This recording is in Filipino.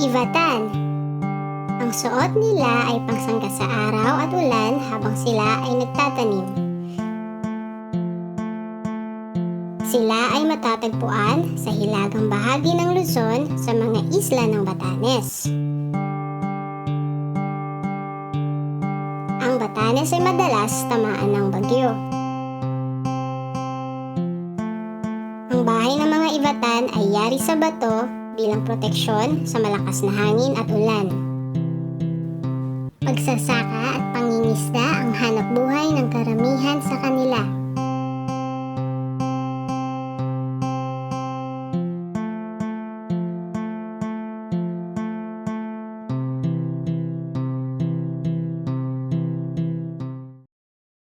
Ivatan Ang suot nila ay pangsangga sa araw at ulan habang sila ay nagtatanim. Sila ay matatagpuan sa hilagang bahagi ng Luzon sa mga isla ng Batanes. Ang Batanes ay madalas tamaan ng bagyo. Ang bahay ng mga ibatan ay yari sa bato bilang proteksyon sa malakas na hangin at ulan. Pagsasaka at pangingisda ang hanap buhay ng karamihan sa